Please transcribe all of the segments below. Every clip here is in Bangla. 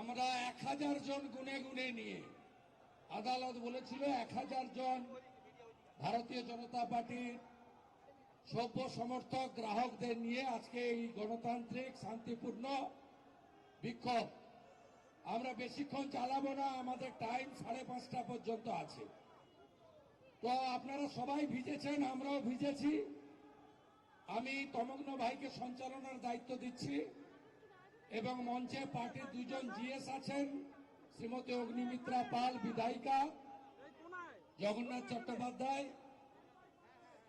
আমরা এক হাজার জন গুনে গুনে নিয়ে, আদালত বলেছিল এক হাজার জন ভারতীয় জনতা পার্টির সভ্য সমর্থক গ্রাহকদের নিয়ে আজকে এই গণতান্ত্রিক শান্তিপূর্ণ বিক্ষোভ। আমরা বেশিক্ষণ চালাবো না, আমাদের টাইম সাড়ে পাঁচটা পর্যন্ত আছে। তো আপনারা সবাই ভিজেছেন, আমরাও ভিজেছি। আমি তমগ্ন ভাইকে সঞ্চালনার দায়িত্ব দিচ্ছি। এবং মঞ্চে পার্টির দুজন জিএস আছেন, শ্রীমতী অগ্নিমিত্রা পাল, বিধায়িকা, জগন্নাথ চট্টোপাধ্যায়,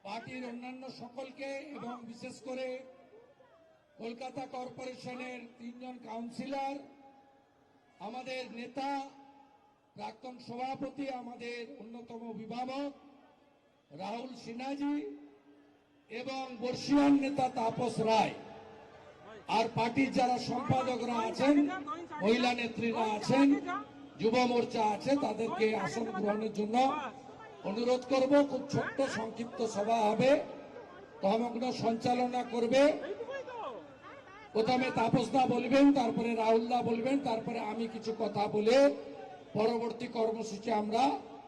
পার্টির অন্যান্য সকলকে এবং বিশেষ করে কলকাতা কর্পোরেশনের তিনজন কাউন্সিলর, আমাদের নেতা, প্রাক্তন সভাপতি, আমাদের অন্যতম অভিভাবক, রাহুল সিনহাজি এবং বর্ষিয়ান নেতা তাপস রায়। আর পার্টির যারা সম্পাদকরা আছেন মহিলা নেত্রীরা আছেন যুব মোর্চা আছে তাদেরকে আসন গ্রহণের জন্য অনুরোধ করব খুব ছোট্ট সংক্ষিপ্ত সভা হবে। তহমগ্ন সঞ্চালনা করবে। প্রথমে তাপসদা বলবেন তারপরে রাহুলদা বলবেন তারপরে আমি কিছু কথা বলে পরবর্তী কর্মসূচি আমরা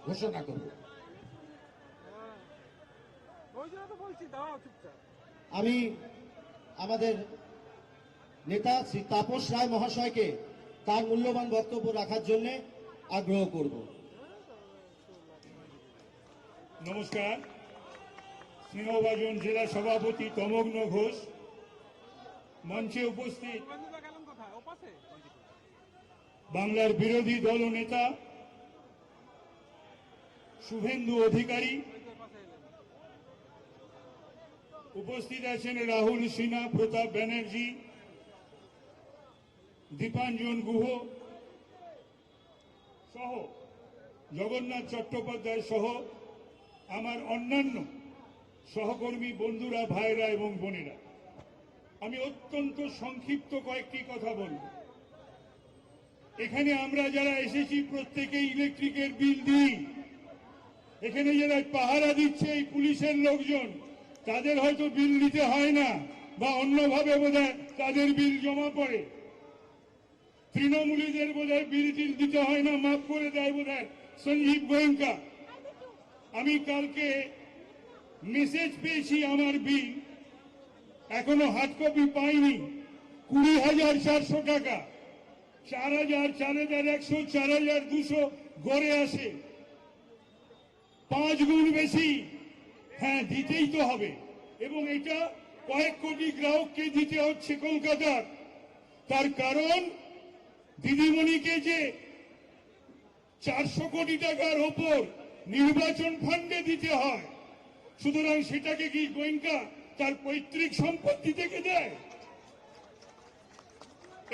ঘোষণা করব। চুপচাপ। আমি আমাদের নেতা শ্রী তাপস রায় মহাশয়কে তার মূল্যবান বক্তব্য রাখার জন্য আগ্রহ করব। নমস্কার। স্নেহভাজন জেলা সভাপতি তমগ্ন ঘোষ মঞ্চে উপস্থিত বাংলার বিরোধী দল নেতা শুভেন্দু অধিকারী। উপস্থিত আছেন রাহুল সিনহা, প্রতাপ ব্যানার্জি দীপাঞ্জন গুহ সহ জগন্নাথ চট্টোপাধ্যায় সহ আমার অন্যান্য সহকর্মী বন্ধুরা, ভাইরা এবং বোনেরা, আমি অত্যন্ত সংক্ষিপ্ত কয়েকটি কথা বলব। এখানে আমরা যারা এসেছি প্রত্যেকে ইলেকট্রিকের বিল দিই। এখানে যারা পাহারা দিচ্ছে, এই পুলিশের লোকজন, তাদের হয়তো বিল দিতে হয় না, বা অন্যভাবে বোধহয় তাদের বিল জমা পড়ে। তৃণমূলীদের বোধহয় টিল দিতে হয় না, মাফ করে দেয় বোধহয়। সঞ্জীব গোয়েঙ্কা, আমি কালকে মেসেজ পেয়েছি আমার বিল, এখনও হার্ড কপি পাইনি। কুড়ি হাজার চারশো টাকা, চার হাজার চার হাজার একশো, চার হাজার দুশো গড়ে আসে। পাঁচ গুণ বেশি হ্যাঁ দিতেই তো হবে। এবং এটা কয়েক কোটি গ্রাহককে দিতে হচ্ছে কলকাতার। তার কারণ দিদিমণিকে যে চারশো কোটি টাকার ওপর নির্বাচন ফান্ডে দিতে হয়, সুতরাং সেটাকে কি গোয়েঙ্কা তার পৈতৃক সম্পত্তি থেকে দেয়?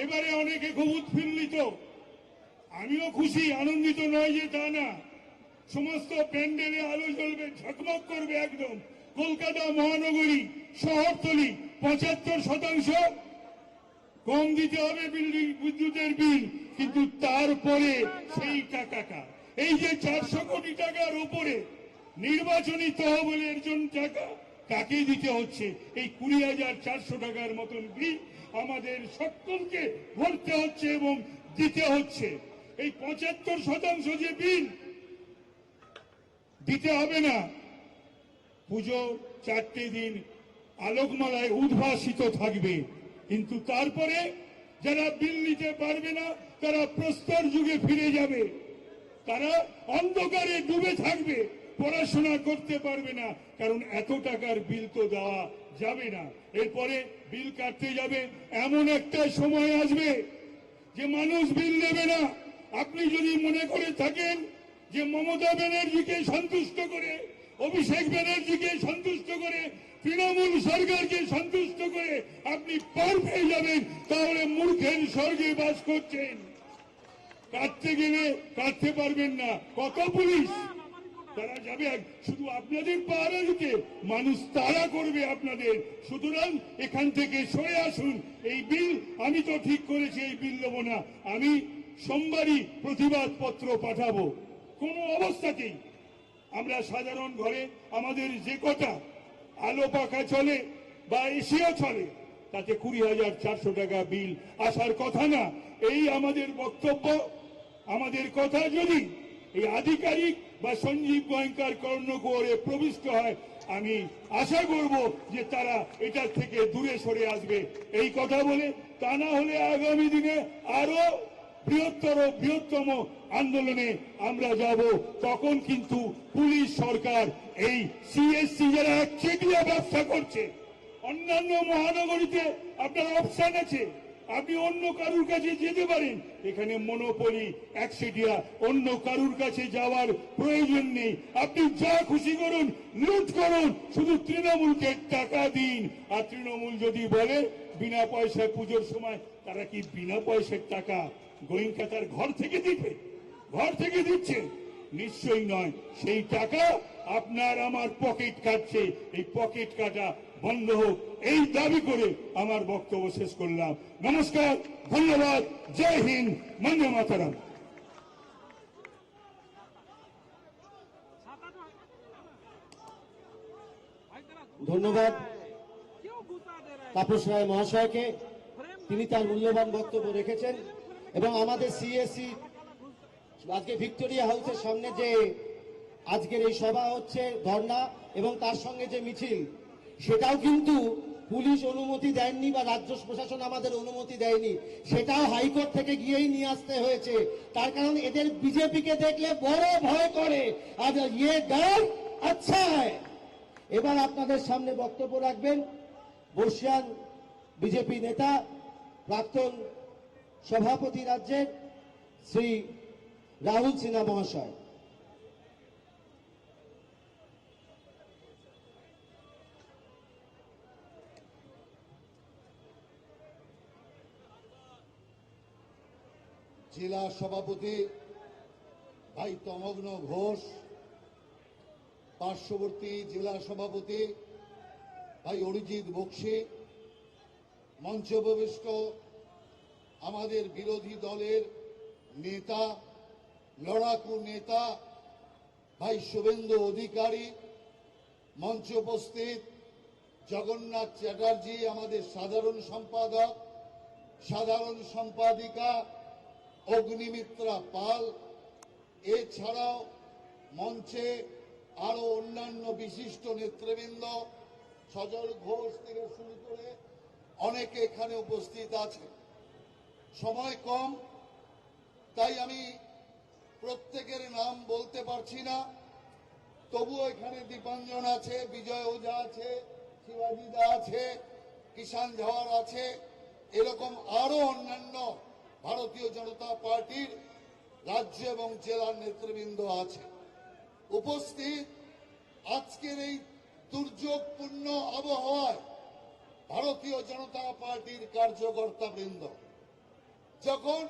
এবারে অনেকে খুব উৎফুল্লিত। আমিও খুশি, আনন্দিত নয় যে তা না। সমস্ত প্যান্ডেলে আলো জ্বলবে, ঝকমক করবে একদম। কলকাতা মহানগরী শহরতলি পঁচাত্তর শতাংশ কম দিতে হবে বিল্ডিং, বিদ্যুতের বিল, কিন্তু তারপরে সেই টাকাটা। এই যে চারশো কোটি টাকার উপরে নির্বাচনী তহবিলের জন্য টাকা দিতে হচ্ছে। এই কুড়ি হাজার চারশো টাকার মতন বিল আমাদের সকলকে ভরতে হচ্ছে এবং দিতে হচ্ছে। এই পঁচাত্তর শতাংশ যে বিল দিতে হবে না, পুজো চারটে দিন আলোকমালায় উদ্ভাসিত থাকবে। কিন্তু তারপরে যারা বিল নিতে পারবে না, তারা প্রস্তর যুগে ফিরে যাবে। তারা অন্ধকারে ডুবে থাকবে, পড়াশোনা করতে পারবে না, কারণ এত টাকার বিল তো দেওয়া যাবে না। এরপরে বিল কাটতে যাবে, এমন একটা সময় আসবে যে মানুষ বিল নেবে না। আপনি যদি মনে করে থাকেন যে মমতা ব্যানার্জিকে সন্তুষ্ট করে, অভিষেক ব্যানার্জিকে সন্তুষ্ট করে তৃণমূল সরকারকে সন্তুষ্ট করে আপনি পার পেয়ে যাবেন, তাহলে মূর্খের স্বর্গে বাস করছেন। কাটতে গেলে কাটতে পারবেন না? কত পুলিশ। তারা যাবে শুধু আপনাদের পাহারা দিতে মানুষ তারা করবে আপনাদের। সুতরাং এখান থেকে সরে আসুন। এই বিল আমি তো ঠিক করেছি, এই বিল দেবো না। আমি সোমবারই প্রতিবাদ পত্র পাঠাবো। কোনো অবস্থাতেই আমরা সাধারণ ঘরে আমাদের যে কটা আলো পাখা চলে বা এসিও চলে, তাতে কুড়ি হাজার চারশো টাকা বিল আসার কথা না। এই আমাদের বক্তব্য, আমাদের কথা যদি এই আধিকারিক বা সঞ্জীব গোয়েঙ্কার কর্ণকুয়ারে প্রবিষ্ট হয়, আমি আশা করব যে তারা এটার থেকে দূরে সরে আসবে। এই কথা বলে তা না হলে আগামী দিনে আরও বৃহত্তর, বৃহত্তম আন্দোলনে আমরা যাব। তখন কিন্তু পুলিশ সরকার এই সিএসসি যারা একচেটিয়া ব্যবসা করছে, অন্যান্য মহানগরীতে আপনার অপশন আছে। আপনি অন্য কারুর কাছে যেতে পারেন। এখানে মনোপলি একচেটিয়া অন্য কারুর কাছে যাওয়ার প্রয়োজন নেই। আপনি যা খুশি করুন, লুট করুন, শুধু তৃণমূলকে টাকা দিন। আর তৃণমূল যদি বলে, বিনা পয়সায় পুজোর সময়, তারা কি বিনা পয়সার টাকা গোয়েঙ্কা ঘর থেকে দিবে। ঘর থেকে দিচ্ছে। নিশ্চয়ই নয়। সেই টাকা আপনার আমার পকেট কাটছে। এই পকেট কাটা বন্ধ হোক। এই দাবি করে আমার বক্তব্য শেষ করলাম। নমস্কার ধন্যবাদ। জয় হিন্দ। বন্দে মাতারাম। ধন্যবাদ। তাপস রায় মহাশয়কে। তিনি তার মূল্যবান বক্তব্য রেখেছেন। এবং আমাদের সিএসসি আজকে ভিক্টোরিয়া হাউসের সামনে যে আজকের এই সভা হচ্ছে ধর্ণা এবং তার সঙ্গে যে মিছিল, সেটাও কিন্তু পুলিশ অনুমতি দেয়নি বা রাজ্য প্রশাসন আমাদের অনুমতি দেয়নি। সেটাও হাইকোর্ট থেকে গিয়েই নিয়ে আসতে হয়েছে। তার কারণ এদের বিজেপিকে দেখলে বড় ভয় করে। আর ইয়ে গান আচ্ছা এবার আপনাদের সামনে বক্তব্য রাখবেন। বর্ষিয়ান বিজেপি নেতা, প্রাক্তন সভাপতি রাজ্যের শ্রী রাহুল সিনহা মহাশয়। জেলা সভাপতি ভাই তমগ্ন ঘোষ, পার্শ্ববর্তী জেলা সভাপতি ভাই অরিজিৎ বক্সি, মঞ্চ উপবিষ্ট আমাদের বিরোধী দলের নেতা, লড়াকু নেতা, ভাই শুভেন্দু অধিকারী, মঞ্চে উপস্থিত জগন্নাথ চ্যাটার্জি, আমাদের সাধারণ সম্পাদক, সাধারণ সম্পাদিকা অগ্নিমিত্রা পাল। এছাড়াও মঞ্চে আরও অন্যান্য বিশিষ্ট নেতৃবৃন্দ, সজল ঘোষ থেকে শুরু করে অনেকে এখানে উপস্থিত আছে সময় কম, তাই আমি প্রত্যেকের নাম বলতে পারছি না। তবুও এখানে দীপাঞ্জন আছে, বিজয় ওঝা আছে, শিবাজি দা আছে কিষান ঝাওয়ার আছে, এরকম আরও অন্যান্য ভারতীয় জনতা পার্টির রাজ্য এবং জেলার নেতৃবৃন্দ আছে। উপস্থিত আজকের এই দুর্যোগপূর্ণ আবহাওয়ায় ভারতীয় জনতা পার্টির কার্যকর্তা বৃন্দ যখন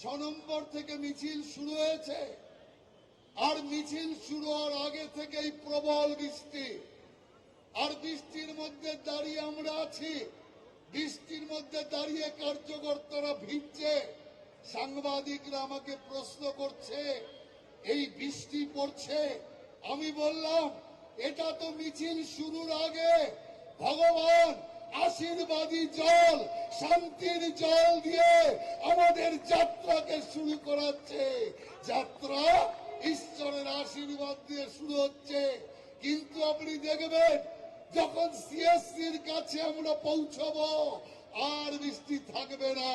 ছ নম্বর থেকে মিছিল শুরু হয়েছে, আর মিছিল শুরু হওয়ার আগে থেকেই প্রবল বৃষ্টি। আর বৃষ্টির মধ্যে দাঁড়িয়ে আমরা আছি। বৃষ্টির মধ্যে দাঁড়িয়ে কার্যকর্তারা ভিজছে। সাংবাদিকরা আমাকে প্রশ্ন করছে, এই বৃষ্টি পড়ছে? আমি বললাম, এটা তো মিছিল শুরুর আগে। ভগবান আশীর্বাদী জল, শান্তির জল দিয়ে আমাদের যাত্রাকে শুরু করাচ্ছে। যাত্রা ঈশ্বরের আশীর্বাদ দিয়ে শুরু হচ্ছে। কিন্তু আপনি দেখবেন, যখন সিএসসির কাছে আমরা পৌঁছবো, আর বৃষ্টি থাকবে না।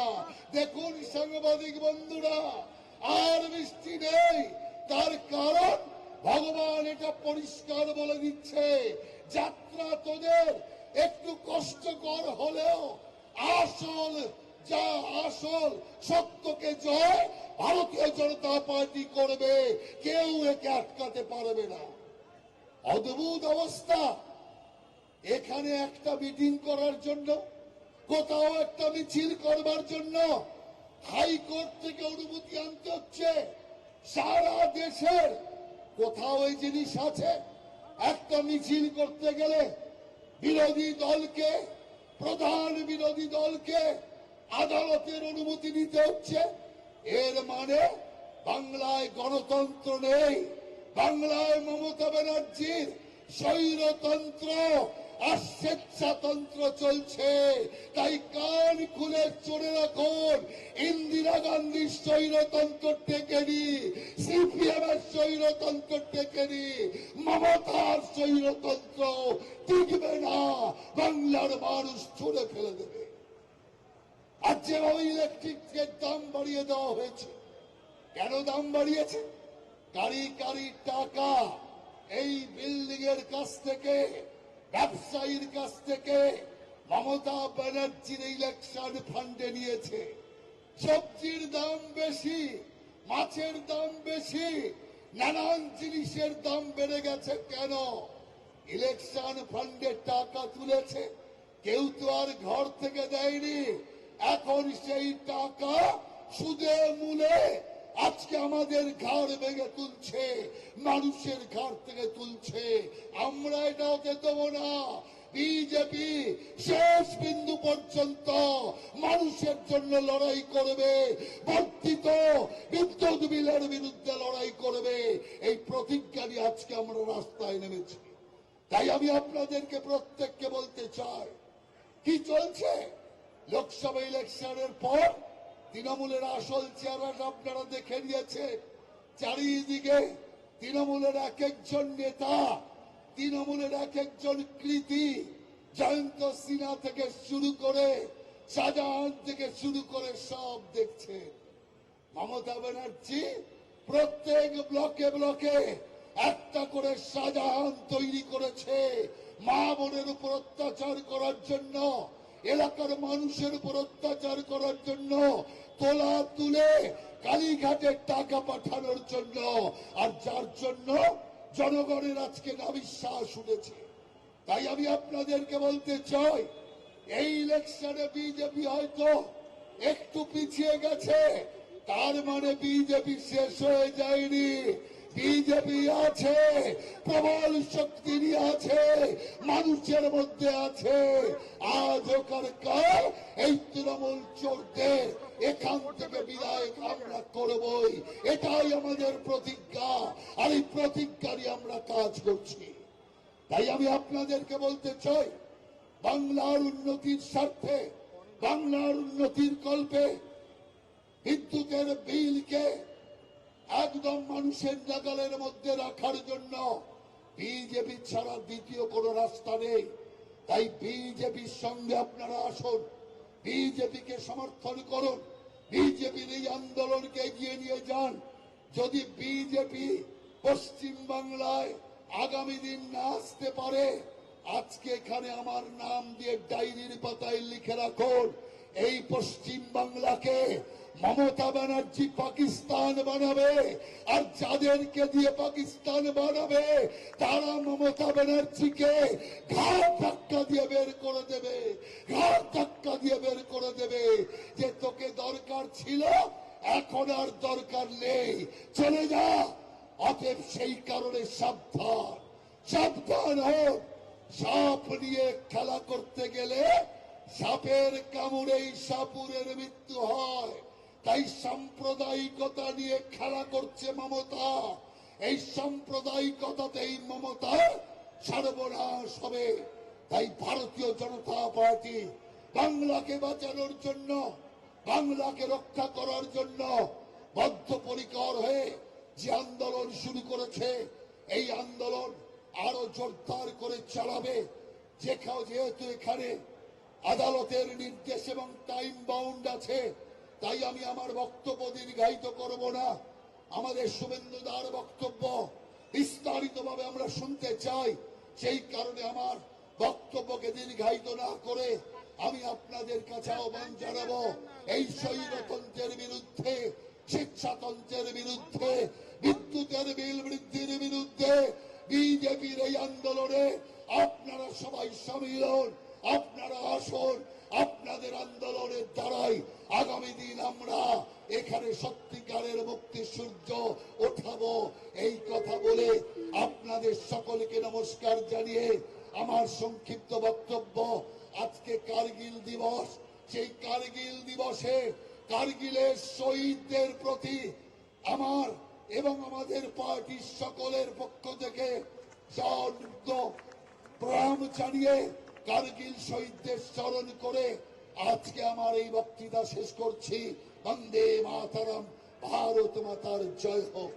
দেখুন সাংবাদিক বন্ধুরা, আর বৃষ্টি নেই। তার কারণ ভগবান এটা পরিষ্কার বলে দিচ্ছে। যাত্রা তোদের একটু কষ্টকর হলেও আসল, যা আসল, সত্যকে জয়, ভারতীয় জনতা পার্টি করবে। কেউ একে আটকাতে পারবে না। অদ্ভুত অবস্থা। এখানে একটা মিটিং করার জন্য, কোথাও একটা মিছিল করবার জন্য হাইকোর্ট থেকে অনুমতি আনতে হচ্ছে। সারা দেশের কোথাও এই জিনিস আছে। একটা মিছিল করতে গেলে বিরোধী দলকে, প্রধান বিরোধী দলকে আদালতের অনুমতি নিতে হচ্ছে। এর মানে বাংলায় গণতন্ত্র নেই। বাংলায় মমতা ব্যানার্জির স্বৈরতন্ত্র আর স্বেচ্ছাতন্ত্র চলছে। তাই কান খুলে চড়ে রাখুন। ইন্দিরা গান্ধীর স্বৈরতন্ত্র টেকেনি সিপিএম এর স্বৈরতন্ত্র টেকেনি মমতার স্বৈরতন্ত্র টিকবে না, বাংলার মানুষ ছুড়ে ফেলে দেবে। আর যেভাবে ইলেকট্রিকের দাম বাড়িয়ে দেওয়া হয়েছে, কেন দাম বাড়িয়েছে? কারি কারি টাকা। এই বিল্ডিং এর কাছ থেকে, ব্যবসায়ীর কাছ থেকে মমতা ব্যানার্জির ইলেকশন ফান্ডে নিয়েছে। সবজির দাম বেশি, মাছের দাম বেশি, নানান জিনিসের দাম বেড়ে গেছে কেন? ইলেকশন ফান্ডে টাকা তুলেছে, কেউ তো আর ঘর থেকে দেয়নি। এখন সেই টাকা সুদে মূলে আজকে আমাদের ঘাড় ভেঙে তুলছে, মানুষের ঘাড় থেকে তুলছে। আমরা এটা হতে না। বিজেপি শেষ বিন্দু পর্যন্ত মানুষের জন্য লড়াই করবে। বর্ধিত বিদ্যুৎ বিলের বিরুদ্ধে লড়াই করবে। এই প্রতিজ্ঞা নিয়ে আজকে আমরা রাস্তায় নেমেছি। তাই আমি আপনাদেরকে প্রত্যেককে বলতে চাই, কি চলছে? লোকসভা ইলেকশনের পর তৃণমূলের আসল চেহারাটা আপনারা দেখে নিয়েছে। চারিদিকে তৃণমূলের এক একজন নেতা, তৃণমূলের এক একজন কৃতি, জয়ন্ত সিনহা থেকে শুরু করে শাহজাহান থেকে শুরু করে সব দেখছে। মমতা ব্যানার্জি প্রত্যেক ব্লকে ব্লকে একটা করে শাহজাহান তৈরি করেছে। মা বোনের উপর অত্যাচার করার জন্য এলাকার মানুষের উপর অত্যাচার করার জন্য তোলা তুলে কালীঘাটের টাকা পাঠানোর জন্য। আর যার জন্য জনগণের আজকে নাবিশ্বাস উঠেছে। তাই আমি আপনাদেরকে বলতে চাই, এই ইলেকশনে বিজেপি হয়তো একটু পিছিয়ে গেছে, তার মানে বিজেপি শেষ হয়ে যায়নি। বিজেপি আছে, প্রবল শক্তি আছে, মানুষের মধ্যে আছে। আজ কাল এই তৃণমূল চোরদের এখান থেকে বিদায় আমরা করবই। এটাই আমাদের প্রতিজ্ঞা, আর এই প্রতিজ্ঞা নিয়ে আমরা কাজ করছি। তাই আমি আপনাদেরকে বলতে চাই, বাংলার উন্নতির স্বার্থে, বাংলার উন্নতির কল্পে বিদ্যুতের বিলকে একদম মানুষের নাগালের মধ্যে রাখার জন্য বিজেপি ছাড়া দ্বিতীয় কোন রাস্তা নেই। তাই বিজেপির সঙ্গে আপনারা আসুন বিজেপিকে সমর্থন করুন বিজেপির এই আন্দোলনকে এগিয়ে নিয়ে যান। যদি বিজেপি পশ্চিম বাংলায় আগামী দিন না আসতে পারে, আজকে এখানে আমার নাম দিয়ে ডায়েরির পাতায় লিখে রাখুন, এই পশ্চিম বাংলাকে মমতা ব্যানার্জি পাকিস্তান বানাবে, আর যাদেরকে দিয়ে পাকিস্তান বানাবে, তারা মমতা ব্যানার্জিকে ঘাট ধাক্কা দিয়ে বের করে দেবে ঘাট ধাক্কা দিয়ে বের করে দেবে। যে তোকে দরকার ছিল, এখন আর দরকার নেই। চলে যা। অতএব সেই কারণে সাবধান সাবধান হোক সাপ নিয়ে খেলা করতে গেলে সাপের কামড়েই সাপুরের মৃত্যু হয়। তাই সাম্প্রদায়িকতা নিয়ে খেলা করছে মমতা। এই সাম্প্রদায়িকতাতেই মমতা সর্বনাশ হবে। তাই ভারতীয় জনতা পার্টি বাংলাকে বাঁচানোর জন্য, বাংলাকে রক্ষা করার জন্য বদ্ধপরিকর হয়ে যে আন্দোলন শুরু করেছে, এই আন্দোলন আরও জোরদার করে চালাবে। যেখাও যেহেতু এখানে আদালতের নির্দেশ এবং টাইম বাউন্ড আছে তাই আমি আমার বক্তব্য দীর্ঘায়িত করব না। আমাদের শুভেন্দু দার বক্তব্য বিস্তারিত ভাবে আমরা শুনতে চাই। সেই কারণে আমার বক্তব্যকে দীর্ঘায়িত না করে আমি আপনাদের কাছে আহ্বান জানাব, এই স্বৈরতন্ত্রের বিরুদ্ধে, শিক্ষাতন্ত্রের বিরুদ্ধে, বিদ্যুতের বিল বৃদ্ধির বিরুদ্ধে, বিজেপির এই আন্দোলনে আপনারা সবাই সামিল আপনারা আসুন আপনাদের আন্দোলনের দ্বারাই আগামী দিন আমরা এখানে সত্যিকারের মুক্তি সূর্য ওঠাবো। এই কথা বলে আপনাদের সকলকে নমস্কার জানিয়ে আমার সংক্ষিপ্ত বক্তব্য। আজকে কার্গিল দিবস। সেই কার্গিল দিবসে কার্গিলের শহীদদের প্রতি আমার এবং আমাদের পার্টির সকলের পক্ষ থেকে যা প্রণাম জানিয়ে কার্গিল শহীদদের স্মরণ করে আজকে আমার এই বক্তৃতা শেষ করছি। বন্দে মাতারম, ভারত মাতার জয় হোক।